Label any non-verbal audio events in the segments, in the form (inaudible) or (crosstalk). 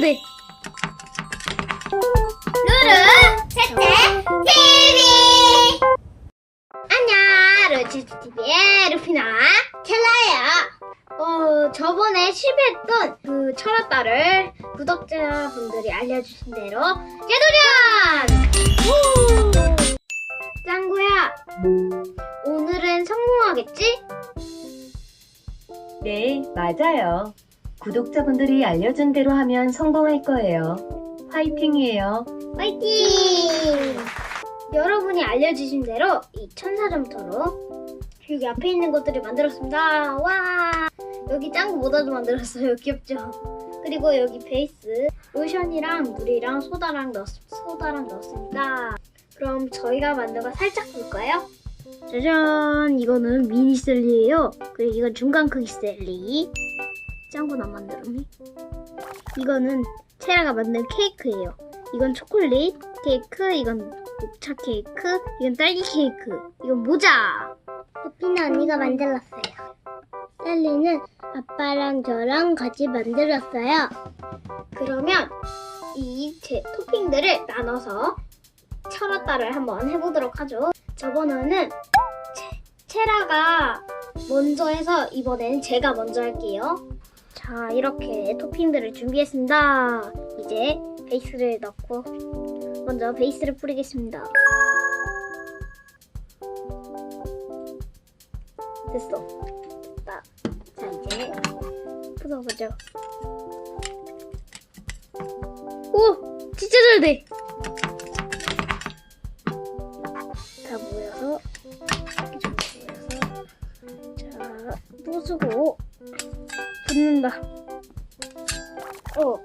돼. 루루 채채 TV 안녕 루치스 TV의 루피나 켈라예요. 어 저번에 실패했던 그 철학다를 구독자분들이 알려주신 대로 재도전! 우! 짱구야 오늘은 성공하겠지? 네, 맞아요. 구독자분들이 알려준 대로 하면 성공할 거예요. 화이팅이에요. 화이팅! 여러분이 알려주신 대로 이 천사점터로 여기 앞에 있는 것들을 만들었습니다. 와! 여기 짱구 모자도 만들었어요. (laughs) 귀엽죠? 그리고 여기 베이스 로션이랑 물이랑 소다랑 넣었, 소다랑 넣었습니다. 그럼 저희가 만든 거 살짝 볼까요? 짜잔! 이거는 미니 셀리예요. 그리고 이건 중간 크기 셀리. 짱구는 안 만들었니? 이거는 체라가 만든 케이크예요. 이건 초콜릿 케이크, 이건 녹차 케이크, 이건 딸기 케이크, 이건 모자. 루피나 언니가 만들었어요. 셀리는 아빠랑 저랑 같이 만들었어요. 그러면 이 제 토핑들을 나눠서 철화따를 한번 해보도록 하죠. 저번에는 체, 체라가 먼저 해서 이번엔 제가 먼저 할게요. 자, 이렇게 토핑들을 준비했습니다. 이제 베이스를 넣고 먼저 베이스를 뿌리겠습니다. 됐어. 됐다. 자, 이제 풀어보죠. 오! 진짜 잘 돼! 다 모여서 이렇게 모여서 자, 부수고 붙는다. 어.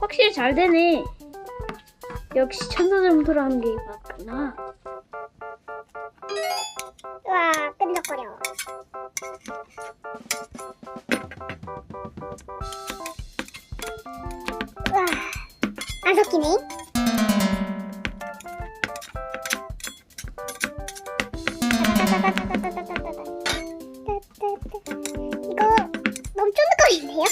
확실히 잘 되네. 역시 천사점토라는 게 맞구나. 와, 끈적거려. 와, 안 섞이네. 너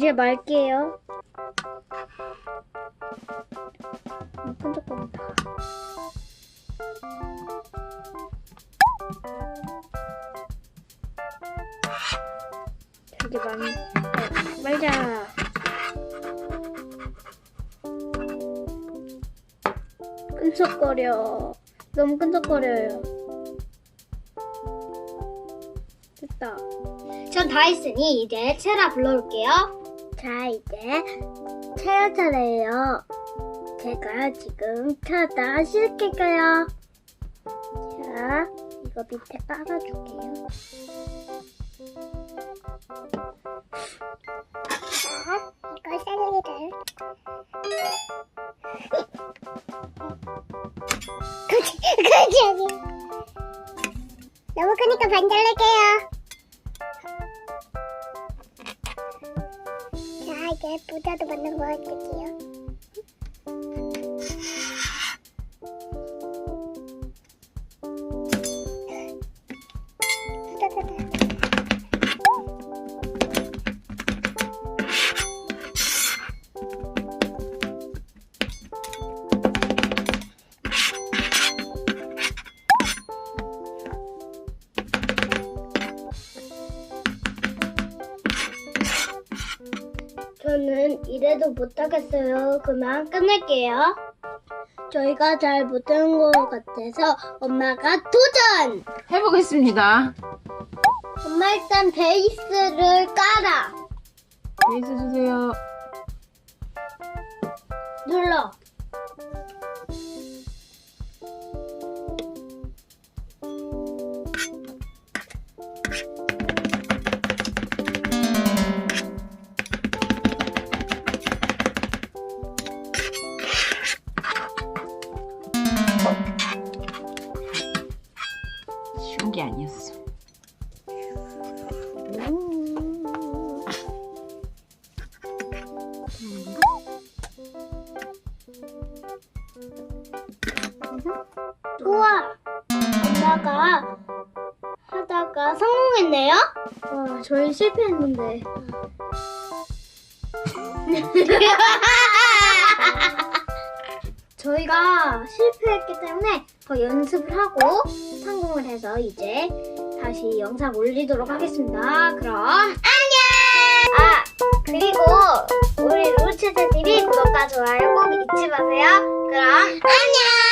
이제 말게요. 음, 끈적거린다. 되게 많이 어, 말자. 끈적거려. 너무 끈적거려요. 됐다. 전 다 했으니 이제 체라 불러올게요. 자, 이제 체라 차례예요. 제가 지금 차다 시작할까요? 자, 이거 밑에 깔아줄게요. 자, 셀리를. 그치, 그치, 아니. 너무 크니까 반절낼게요. 이제 부자도 만든 거 할게요. 저는 (laughs) 이래도 못하겠어요. 그만 끝낼게요. 저희가 잘 못하는 것 같아서 엄마가 도전! 해보겠습니다. 엄마 일단 베이스를 깔아. 베이스 주세요. 눌러. 게 아니었어. 우와! 엄마가 하다가 성공했네요? 와, 저희 실패했는데. (laughs) 저희가 실패했기 때문에 더 연습을 하고 성공을 해서 이제 다시 영상 올리도록 하겠습니다. 그럼 안녕! 아, 그리고 우리 루치즈 TV 구독과 좋아요 꼭 잊지 마세요. 그럼 안녕!